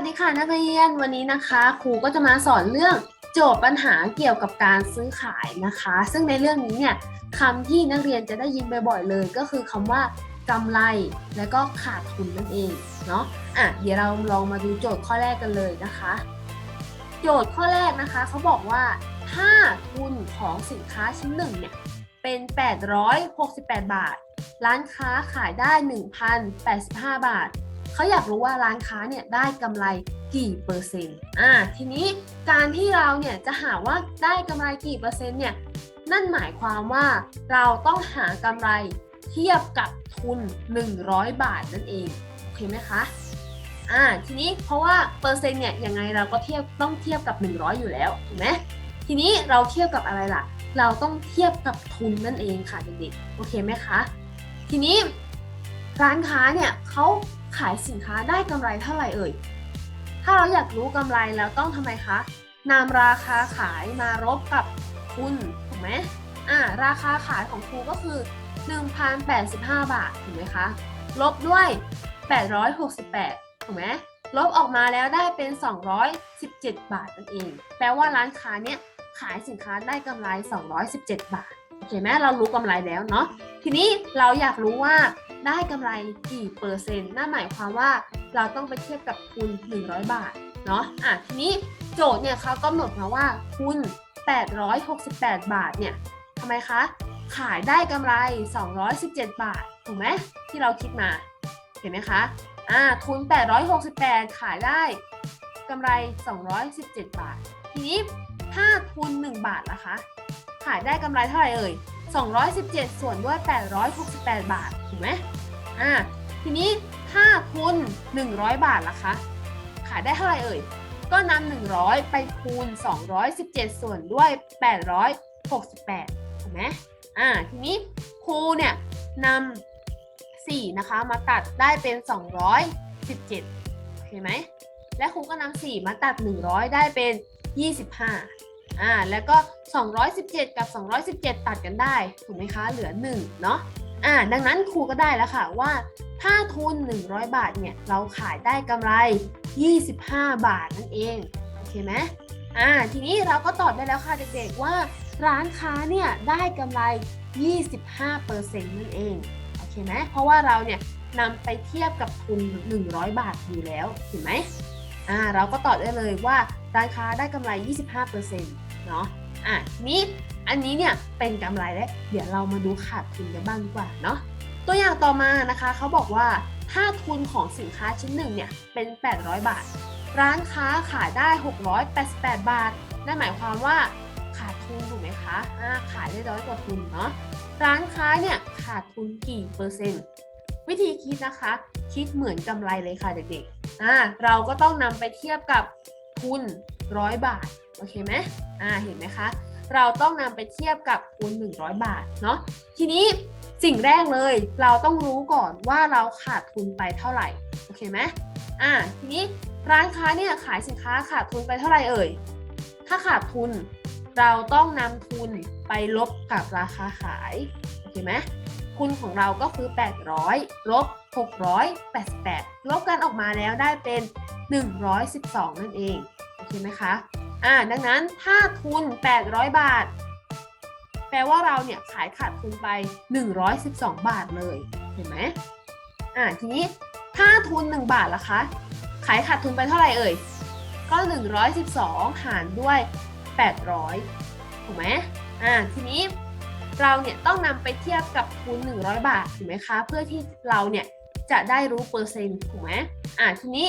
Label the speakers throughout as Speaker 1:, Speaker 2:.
Speaker 1: วัสดีค่ะนักเรียนวันนี้นะคะครูก็จะมาสอนเรื่องโจทย์ปัญหาเกี่ยวกับการซื้อขายนะคะ ซึ่งในเรื่องนี้เนี่ยคำที่นักเรียนจะได้ยินบ่อยๆเลย ก็คือคำว่ากำไรและก็ขาดทุนนั่นเองเนาะอะเดี๋ยวเราลองมาดูโจทย์ข้อแรกกันเลยนะคะ โจทย์ข้อแรกนะคะเขาบอกว่าถ้าทุนของสินค้าชิ้นหนึ่งเนี่ยเป็น 868 บาท ร้านค้าขายได้ 1,085 บาท เขาอยากรู้ว่าร้านค้าเนี่ยได้กำไรกี่เปอร์เซ็นต์ อ่า ทีนี้การที่เราเนี่ยจะหาว่าได้กำไรกี่เปอร์เซ็นต์เนี่ย นั่นหมายความว่าเราต้องหากำไรเทียบกับทุน 100 บาทนั่นเอง โอเคไหมคะ อ่า ทีนี้เพราะว่าเปอร์เซ็นต์เนี่ยยังไงเราก็เทียบต้องเทียบกับ 100 อยู่แล้วถูกไหมทีนี้เราเทียบกับอะไรล่ะ เราต้องเทียบกับทุนนั่นเองค่ะเด็กๆ โอเคไหมคะ ทีนี้ร้านค้าเนี่ยเขา ขายสินค้าได้กำไรเท่าไหร่เอ่ย ถ้าเราอยากรู้กำไรแล้วต้องทำไมคะ นำราคาขายมารบกับทุนถูกไหมอ่าราคาขายของครูก็คือ 1,085 บาทถูกไหมคะ ลบด้วย 868ถูกไหมลบออกมาแล้วได้เป็น 217 บาทนั่นเอง แปลว่าร้านค้าเนี่ยขายสินค้าได้กำไร 217 บาท โอเคไหมเรารู้กำไรแล้วเนาะ ทีนี้เราอยากรู้ว่า ได้กำไรกี่เปอร์เซ็นต์นั่นหมายความว่าเราต้องไปเทียบกับทุน100 บาทเนาะอะทีนี้โจทย์เนี่ยเขากำหนดมาว่าทุน868 บาทเนี่ยทำไมคะ ขายได้กำไร 217 บาท ถูกไหมที่เราคิดมาเห็นไหมคะอ่าทุน 868 ขายได้กำไร 217 บาท ทีนี้ถ้าทุน 1 บาทล่ะคะ ขายได้กำไรเท่าไหร่เอ่ย 217 ส่วนด้วย 868 บาท ถูกไหมอ่า ทีนี้ถ้าทุน100 บาทล่ะคะ ขายได้เท่าไหร่เอ่ย ก็นำ100 ไปคูณ 217 ส่วนด้วย 868 ถูกไหมอ่า ทีนี้ครูเนี่ยนำ4นะคะ มาตัดได้เป็น 217 โอเคไหม และครูก็นำ4มาตัด 100 ได้เป็น 25 อ่าแล้วก็ 217 กับ 217 ตัดกันได้ถูกไหมคะเหลือ1เนาะอ่าดังนั้นครูก็ได้แล้วค่ะว่า ถ้าทุน 100 บาทเนี่ยเราขายได้กำไร 25 บาทนั่นเองโอเคไหมอ่าทีนี้เราก็ตอบได้แล้วค่ะเด็กๆว่า ร้านค้าเนี่ยได้กำไร 25%นั่นเองโอเคไหมเพราะว่าเราเนี่ยนำไปเทียบกับทุน 100 บาทอยู่แล้วเห็นไหมอ่าเราก็ตอบได้เลยว่า ร้านค้าได้กำไร 25%เนาะอะนี้อันนี้เนี่ยเป็นกำไรแล้ว เดี๋ยวเรามาดูขาดทุนกันบ้างดีกว่าเนาะตัวอย่างต่อมานะคะเขาบอกว่าถ้าทุนของสินค้าชิ้นหนึ่งเนี่ยเป็น 800 บาท ร้านค้าขายได้ 688 บาท นั่นหมายความว่าขาดทุนถูกไหมคะอ่าขายได้ร้อยกว่าทุนเนาะ ร้านค้าเนี่ยขาดทุนกี่เปอร์เซ็นต์ วิธีคิดนะคะ คิดเหมือนกำไรเลยค่ะเด็กๆอ่าเราก็ต้องนำไปเทียบกับ ทุนร้อยบาท โอเคไหมอ่า เห็นไหมคะ เราต้องนำไปเทียบกับทุน100 บาท เนาะ ทีนี้สิ่งแรกเลย เราต้องรู้ก่อนว่าเราขาดทุนไปเท่าไหร่ โอเคไหมอ่า ทีนี้ร้านค้าเนี่ยขายสินค้าขาดทุนไปเท่าไหร่เอ่ย ถ้าขาดทุน เราต้องนำทุนไปลบกับราคาขาย โอเคไหมทุนของเราก็คือ 800ลบ688 ลบกันออกมาแล้วได้เป็น 112 นั่นเอง โอเคไหมคะ อ่า ดังนั้นถ้าทุน 800 บาท แปลว่าเราเนี่ยขายขาดทุนไป 112 บาทเลย เห็นไหมอ่า ทีนี้ถ้าทุน 1 บาทล่ะคะ ขายขาดทุนไปเท่าไหร่เอ่ย ก็ 112 หารด้วย 800 ถูกไหมอ่า ทีนี้เราเนี่ยต้องนำไปเทียบกับทุน100 บาท ถูกไหมคะ เพื่อที่เราเนี่ยจะได้รู้เปอร์เซ็นต์ ถูกไหมอ่าทีนี้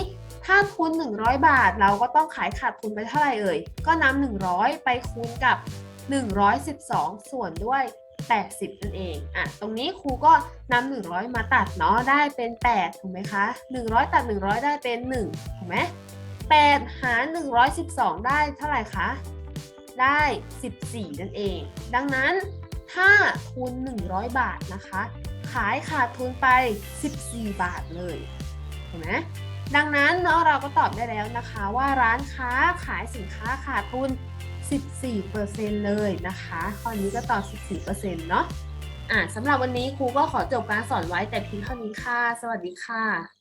Speaker 1: ถ้าทุน100 บาท เราก็ต้องขายขาดทุนไปเท่าไหร่เอ่ย ก็นำ100 ไปคูณกับ 112 ส่วนด้วย 80 นั่นเอง อะ ตรงนี้ครูก็นำ100 มาตัดเนาะ ได้เป็น 8 ถูกไหมคะ 100 ตัด 100 ได้เป็น 1 ถูกไหม8 หาร 112 ได้เท่าไหร่คะ ได้ 14 นั่นเอง ดังนั้นถ้าทุน100 บาทนะคะ ขายขาดทุนไป 14 บาทเลย เห็นไหม ดังนั้นเนาะเราก็ตอบได้แล้วนะคะว่าร้านค้าขายสินค้าขาดทุน 14%เลยนะคะข้อนี้ก็ตอบ 14%เนาะอ่าสำหรับวันนี้ครูก็ขอจบการสอนไว้แต่เพียงเท่านี้ค่ะ สวัสดีค่ะ